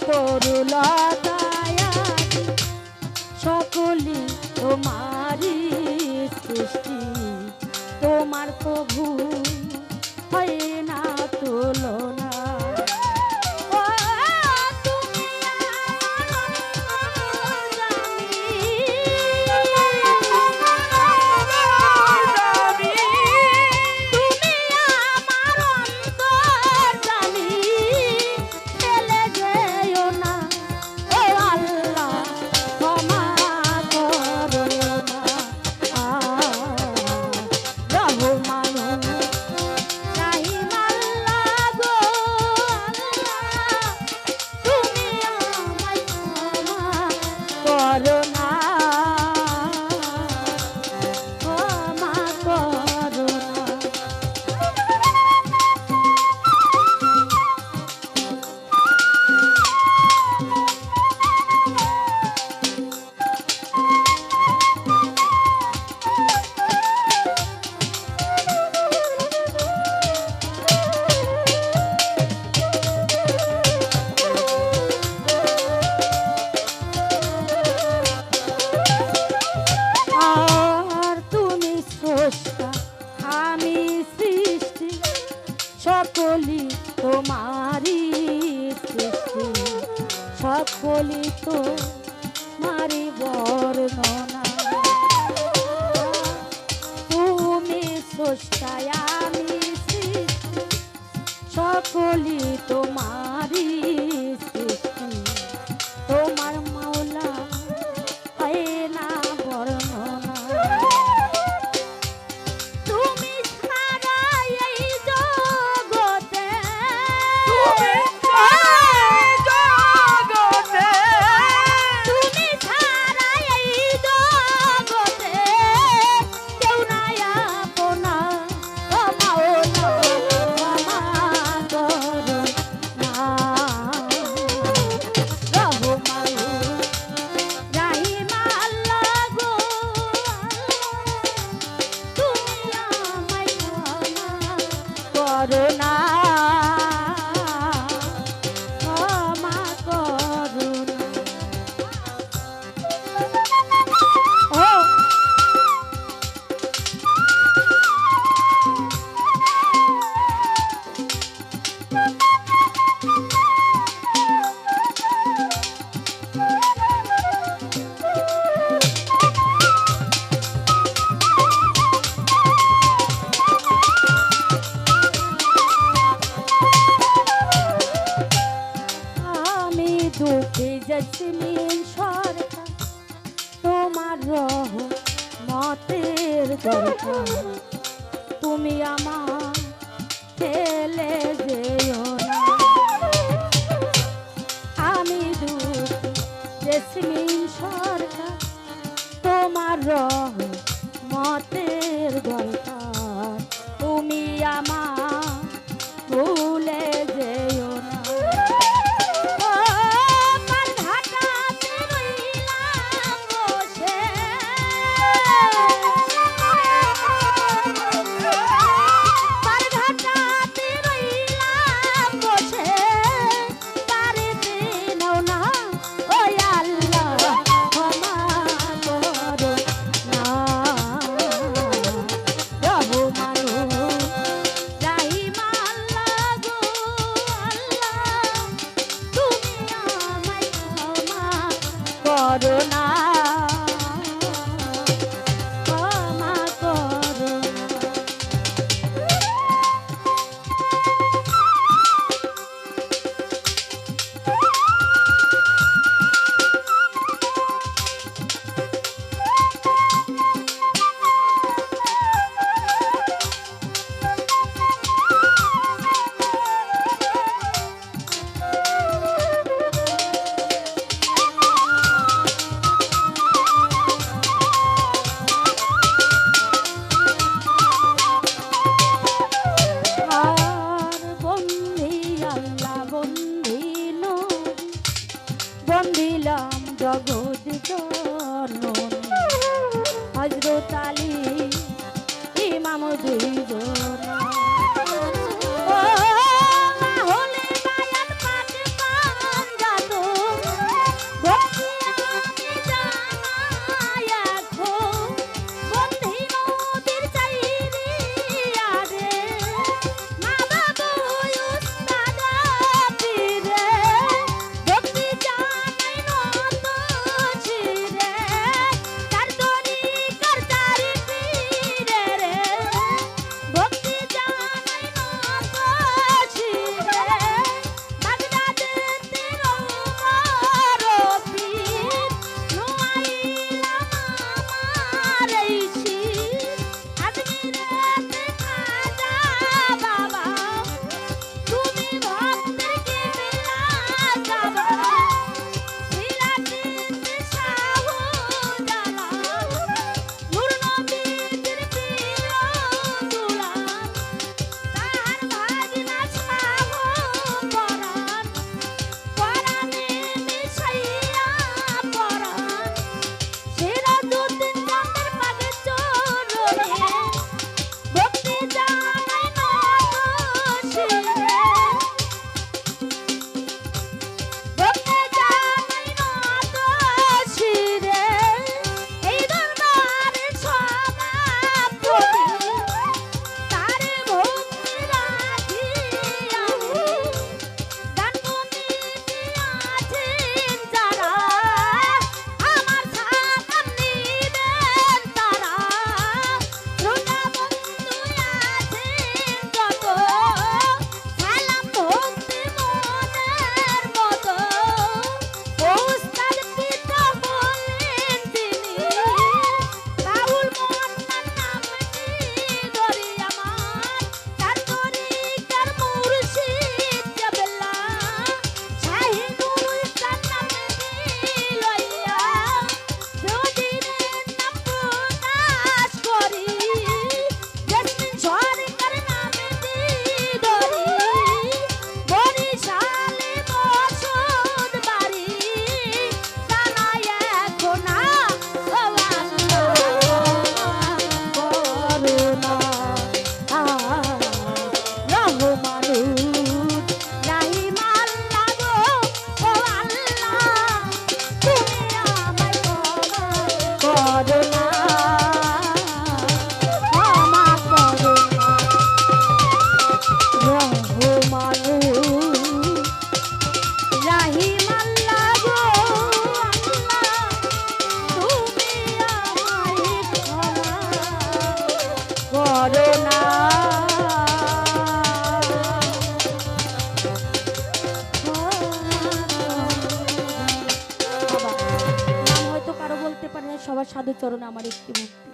তরুলতায় সকলি তোমারি সৃষ্টি। তোমার প্রভু হয় না তুলনা তুমি আমার ফেলে যেও না। আমি জেসমিন সরকার তোমার রহ মতের দরকার। তুমি আমার চরণে আমার একটি মুক্তি